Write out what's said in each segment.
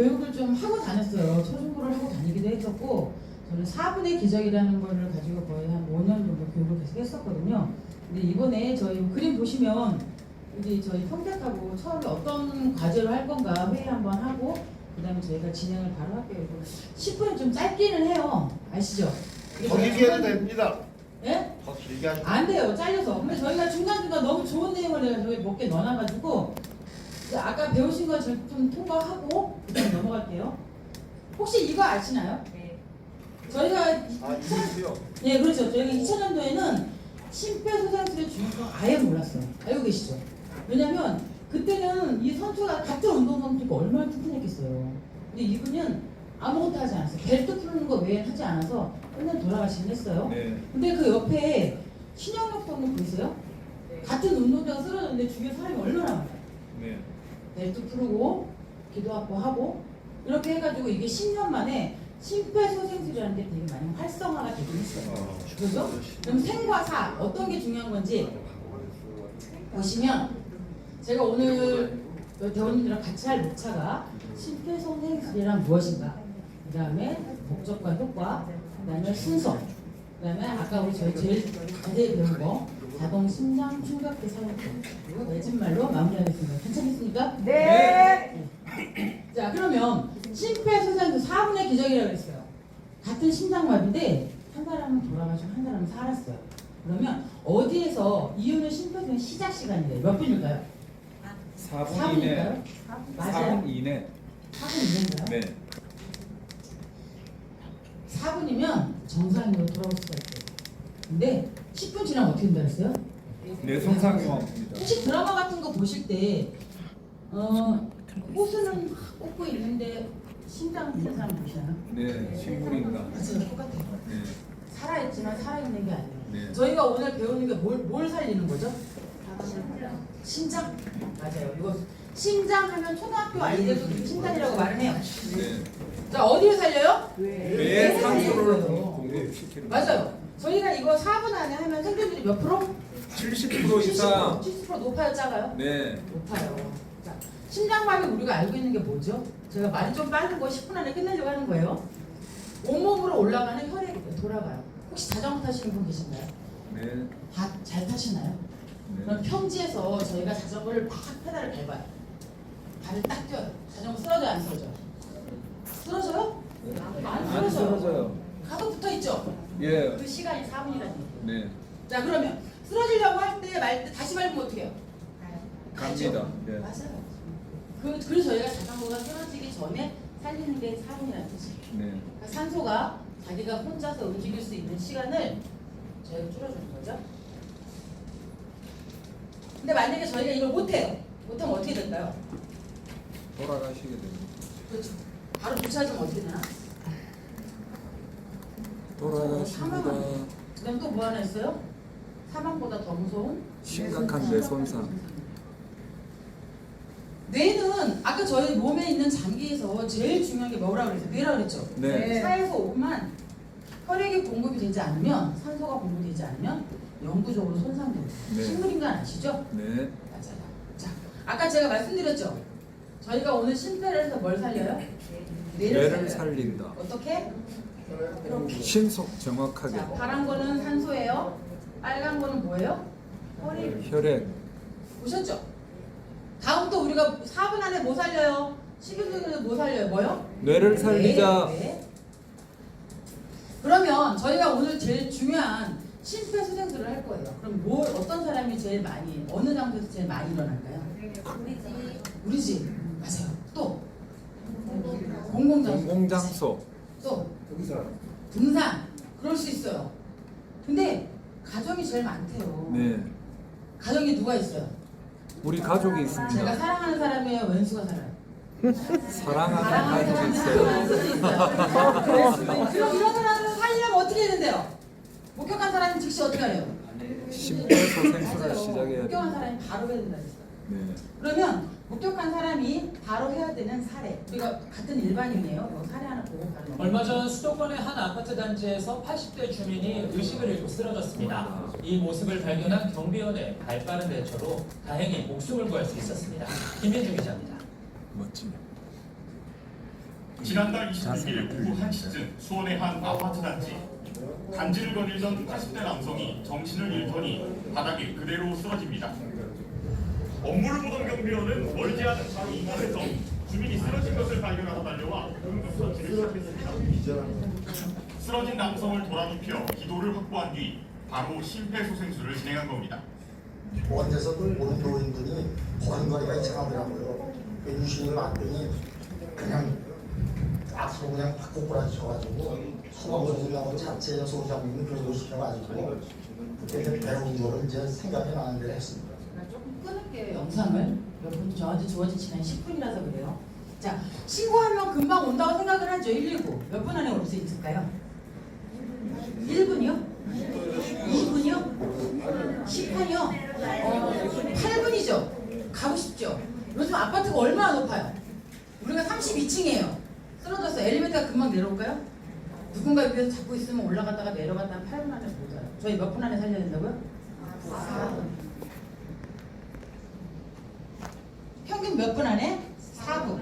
교육을 좀 하고 다녔어요. 초중고를 하고 다니기도 했었고 저는 4분의 기적이라는 거를 가지고 거의 한 5년 정도 교육을 계속 했었거든요. 근데 이번에 저희 그림 보시면 여기 저희 평택하고 처음에 어떤 과제로 할 건가 회의 한번 하고 그 다음에 저희가 진행을 바로 할게요. 10분은 좀 짧기는 해요. 아시죠? 더 길게 해도 됩니다. 예? 더 길게 하시면 안 돼요. 잘려서. 근데 저희가 중간중간 너무 좋은 내용을 내가 저희 몇 개 넣어놔가지고 아까 배우신 거좀 통과하고 그다음 넘어갈게요. 혹시 이거 아시나요? 네. 저희가 아 이분이요. 예 그렇죠. 저희가 2000년도에는 심폐소생술의 중요성 아예 몰랐어요. 알고 계시죠? 왜냐면 그때는 이 선수가 같은 운동 선수가 얼마나 튼튼했겠어요. 근데 이분은 아무것도 하지 않았어요. 벨트 푸는 거 외에 하지 않아서 맨날 돌아가시긴 했어요. 네. 근데 그 옆에 신영엽 선수 보이세요? 네. 같은 운동장 쓰러졌는데 주위에 사람이 얼마나 많아요. 네. 벨트 풀고 기도하고 하고 이렇게 해가지고 이게 10년 만에 심폐소생술이라는 게 되게 많이 활성화가 되긴 했어요. 그죠? 그럼 생과 사 어떤 게 중요한 건지 보시면 제가 오늘 대원님들랑 같이 할 녹차가 심폐소생술이란 무엇인가 그 다음에 목적과 효과 그 다음에 순서 그 다음에 아까 우리 저희 제일 자세히 배운 거 자동 심장 사용법 그리고 매진말로 마무리하겠습니다 괜찮겠습니까? 네. 자 그러면 심폐소생술 4분의 기적이라고 했어요 같은 심장마비인데 한 사람은 돌아가시고 한 사람은 살았어요 그러면 어디에서 이유는 심폐소생 시작 시간이래요 몇 분일까요? 4분 이내. 4분일까요? 맞아요 4분 이내. 4분 이내인가요? 네. 4분이면 정상으로 돌아올 수가 있어요 근데 10분 지나면 어떻게 된다 했어요? 뇌손상이 옵니다. 혹시 드라마 같은 거 보실 때 어, 호수는 꽂고 있는데 심장 있는 사람 보시나요? 네. 식물인가. 맞아요 똑같아요 네. 살아있지만 살아있는 게 아니에요 네. 저희가 오늘 배우는 게 뭘 뭘 살리는 거죠? 심장 맞아요 이거 심장 하면 초등학교 아이들도 그렇게 심장이라고 말을 해요 네. 자 어디를 살려요? 뇌 상수를. 공급시키는. 맞아요 저희가 이거 4분 안에 하면 생존율이 몇 프로? 70% 이상. 70% 높아요 작아요? 네. 높아요 자 심장마비 우리가 알고 있는 게 뭐죠? 제가 말이 좀 빠른 거 10분 안에 끝내려고 하는 거예요 온몸으로 올라가는 혈액이 돌아가요 혹시 자전거 타시는 분 계신가요? 네. 다 잘 타시나요? 그럼 네. 평지에서 저희가 자전거를 막 페달을 밟아요. 발을 딱 떼어요. 자전거 쓰러져요, 안 쓰러져요? 쓰러져요? 안안 쓰러져요. 가도 붙어 있죠? 예. 그 시간이 4분이라는 얘기예요. 네. 자, 그러면 쓰러지려고 할 때 말 때 다시 밟으면 어떻게 해요? 갑니다. 네. 맞아요. 그, 그래서 저희가 자전거가 쓰러지기 전에 살리는 게 4분이라는 뜻이에요. 네. 그러니까 산소가 자기가 혼자서 움직일 수 있는 시간을 저희가 줄여주는 거죠. 근데 만약에 저희가 이걸 못해요. 못하면 어떻게 될까요? 돌아가시게 됩니다. 그렇죠. 바로 주차하면 어떻게 되나? 돌아가십니다. 그다음 또 뭐 하나 있어요? 사망보다 더 무서운 심각한 뇌 손상. 뇌는 아까 저희 몸에 있는 장기에서 제일 중요한 게 뭐라고 그랬어요? 뇌라고 그랬죠? 네. 4에서 5만 혈액이 공급이 되지 않으면 산소가 공급되지 않으면 영구적으로 손상됩니다. 네. 식물인간 아시죠? 네. 맞아요. 자, 아까 제가 말씀드렸죠. 저희가 오늘 심폐를 해서 뭘 살려요? 뇌를 살려요. 살린다. 어떻게? 신속 정확하게 자, 파란 거는 산소예요. 빨간 거는 뭐예요? 혈액. 혈액 보셨죠? 다음 또 우리가 4분 안에 뭐 살려요? 11분에 뭐 살려요? 뭐요? 뇌를 살리자. 네, 네. 그러면 저희가 오늘 제일 중요한 심폐소생술을 할 거예요. 그럼 뭘 어떤 사람이 제일 많이 어느 장소에서 제일 많이 일어날까요? 우리 집 맞아요. 또 공공장소. 공공장소 또 등산. 등산 그럴 수 있어요. 근데 가정이 제일 많대요. 네 가정에 누가 있어요? 우리 가족이 제가 있습니다 사랑하는 사람이에요. 왼수가 살아요. 사랑하는 가족이 있어요 그럼 이런 사람을 살리려면 어떻게 해야 된대요? 목격한 사람이 즉시 어떻게 해요? 심폐소생술을 시작해야 목격한 돼. 사람이 바로 해야 된다 했어요. 네. 그러면 목격한 사람이 바로 해야 되는 사례. 우리가 같은 일반인이에요. 뭐 사례 하나 보고 바로. 얼마 전 수도권의 한 아파트 단지에서 80대 주민이 의식을 잃고 쓰러졌습니다. 이 모습을 발견한 경비원의 발빠른 대처로 다행히 목숨을 구할 수 있었습니다. 김민주 기자입니다. 멋지네 지난달 26일 오후 1시쯤 수원의 한 아파트 단지 단지를 거닐던 80대 남성이 정신을 잃더니 바닥에 그대로 쓰러집니다. 업무를 보던 경비원은 멀지 않은 바로 이곳에서 주민이 쓰러진 것을 발견하고 달려와 응급 처치를 시작했습니다. 쓰러진 남성을 돌아눕혀 기도를 확보한 뒤 바로 심폐소생술을 진행한 겁니다. 원에서도 모든 노인들이 걸음걸이가 이상하더라고요. 그 유심을 봤더니 그냥 앞으로 그냥 바꿔 꼬라지셔가지고 소방관님하고 자체 소장님을 교도시켜가지고 그때 이제 배운 거를 이제 생각이 나는 대로 했습니다. 끊을게요 영상을 여러분 저한테 주어진 시간이 10분이라서 그래요 자 신고하면 금방 온다고 생각을 하죠 119 몇 분 안에 올 수 있을까요? 1분이요? 2분이요? 10분이요? 어, 8분이죠? 가고 싶죠? 요즘 아파트가 얼마나 높아요? 우리가 32층이에요 쓰러졌어 엘리베이터가 금방 내려올까요? 누군가 옆에서 잡고 있으면 올라갔다가 내려갔다가 8분 안에 못 와요 저희 몇 분 안에 살려야 된다고요? 4분 평균 몇 분 안에? 4분.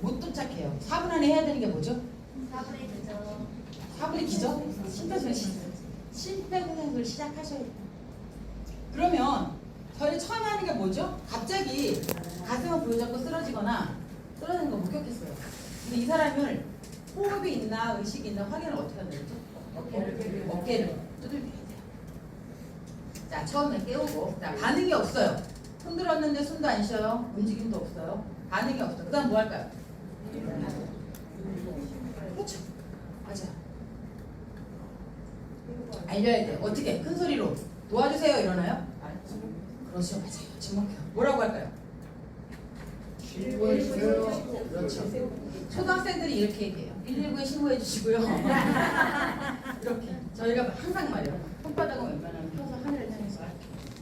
못 도착해요. 4분 안에 해야 되는 게 뭐죠? 4분의 기적? 심폐소생술. 심폐소생술 시작하셔야 돼요. 그러면 저희 처음에 하는 게 뭐죠? 갑자기 가슴을 부여잡고 쓰러지거나 쓰러지는 거 목격했어요. 근데 이 사람을 호흡이 있나 의식이 있나 확인을 어떻게 하는 거죠? 어깨를, 어깨를 두들겨야 돼요. 자 처음에 깨우고 자 반응이 없어요 흔들었는데 숨도 안 쉬어요? 움직임도 없어요? 반응이 없어 그 다음 뭐 할까요? 그렇죠. 맞아 알려야 돼 어떻게? 큰 소리로. 도와주세요. 이러나요? 그렇죠. 맞아요. 정확해요. 뭐라고 할까요? 그렇죠. 초등학생들이 이렇게 얘기해요. 119에 신고해 주시고요. 이렇게. 저희가 항상 말해요. 손바닥은 웬만하면 펴서 하늘을 향해서.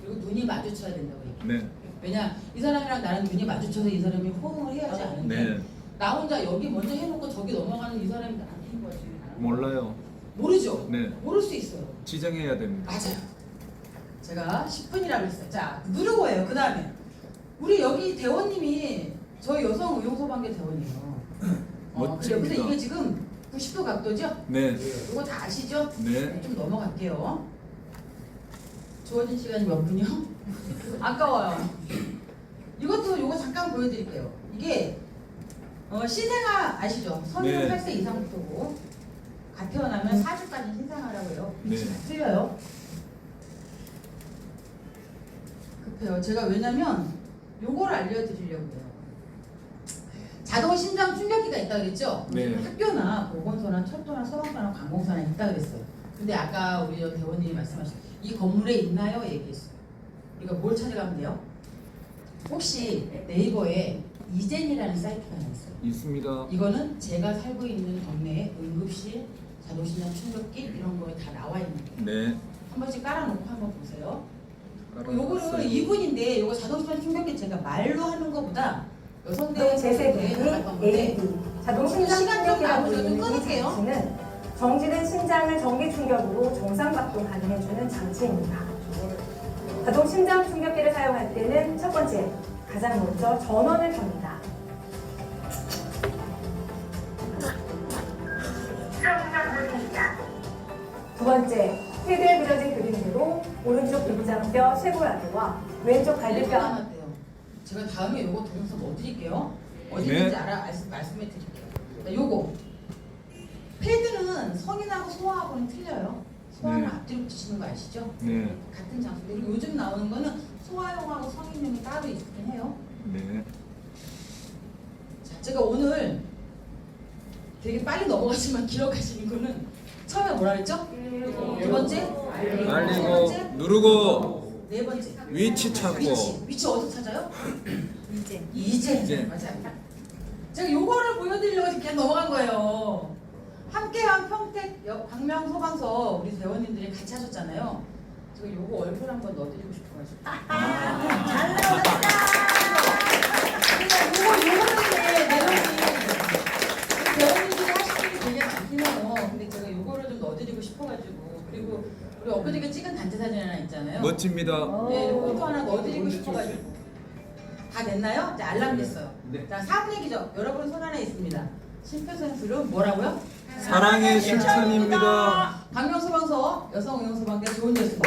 그리고 눈이 마주쳐야 된다고 네. 왜냐 이 사람이랑 나랑 눈이 마주쳐서 이 사람이 호응을 해야지 않는데 네. 나 혼자 여기 먼저 해놓고 저기 넘어가는 이 사람이 나한테 한 거지 몰라요. 모르죠 네. 모를 수 있어요 지정해야 됩니다. 맞아요 제가 10분이라고 했어요 자 누르고 해요 그 다음에 우리 여기 대원님이 저희 여성 의용소방대 대원이에요 어, 그래요. 근데 멋집니다. 이게 지금 90도 각도죠? 네. 이거 다 아시죠? 네. 좀 넘어갈게요. 주어진 시간이 몇 분이요? 아까워요. 이것도 요거 잠깐 보여드릴게요. 이게 어, 신생아 아시죠? 성인 네. 8세 이상부터고 갓 태어나면 4주까지 신생아라고 해요. 네. 다 틀려요. 급해요. 제가 왜냐면 요거를 알려드리려고 해요. 자동 심장 충격기가 있다 그랬죠? 네. 학교나 보건소나 철도나 소방서나 관공서나 있다 그랬어요. 근데 아까 우리 저 대원님이 말씀하신 이 건물에 있나요? 얘기했어요. 이거 뭘 찾아가면 돼요? 혹시 네이버에 이젠이라는 사이트가 하나 있어요. 있습니다. 이거는 제가 살고 있는 동네에 응급실, 자동심장 충격기 이런 거에 다 나와 있는 거예요. 네. 한 번씩 깔아놓고 한번 보세요. 요거를 2분인데 요거 자동심장 충격기 제가 말로 하는 것보다 여성대 네, 제세분이 나갈 건데 AED 자동 시간 좀이 끊을게요. 정지된 심장을 전기 충격으로 정상 작동 가능해주는 장치입니다. 자동 심장 충격기를 사용할 때는 첫 번째 가장 먼저 전원을 켭니다. 두 번째 헤드에 그려진 그림대로 오른쪽 비장뼈 쇄골아대와 왼쪽 네, 갈비뼈 남았대요. 제가 다음에 요거 동영상 뭐 드릴게요. 어디 네. 있는지 알아 말씀, 말씀해 드릴게요. 자, 요거 패드는 성인하고 소아하고는 틀려요. 소아는 네. 앞뒤로 붙이시는 거 아시죠? 네. 같은 장소. 그리고 요즘 나오는 거는 소아용하고 성인용이 따로 있긴 해요. 네. 자, 제가 오늘 되게 빨리 넘어가지만 기록하시는 거는 처음에 뭐라 그랬죠? 두 번째? 세 알리고 번째? 누르고 네 번째? 위치 찾고 위치. 위치 어디서 찾아요? 이제 이제. 이제. 맞아요. 제가 요거를 보여드리려고 그냥 넘어간 거예요. 함께한 평택 여- 광명 소방서 우리 대원님들이 같이 하셨잖아요. 제가 요거 얼굴 한번 넣어드리고 싶어가지고. 잘 나왔다. 요거 요거는 내용이 대원님들이 하시는 게 되게 많긴 해요. 근데 제가 요거를 좀 넣어드리고 싶어가지고 그리고 우리 엊그저께 찍은 단체 사진 하나 있잖아요. 멋집니다. 네, 요것도 하나 넣어드리고 싶어가지고 다 됐나요? 이제 알람 됐어요. 네. 자, 4분의 기적. 여러분 손 안에 있습니다. 심폐소생술은 뭐라고요? 사랑의 실천입니다. 강명수방서 여성의용수방대 좋은 뉴스.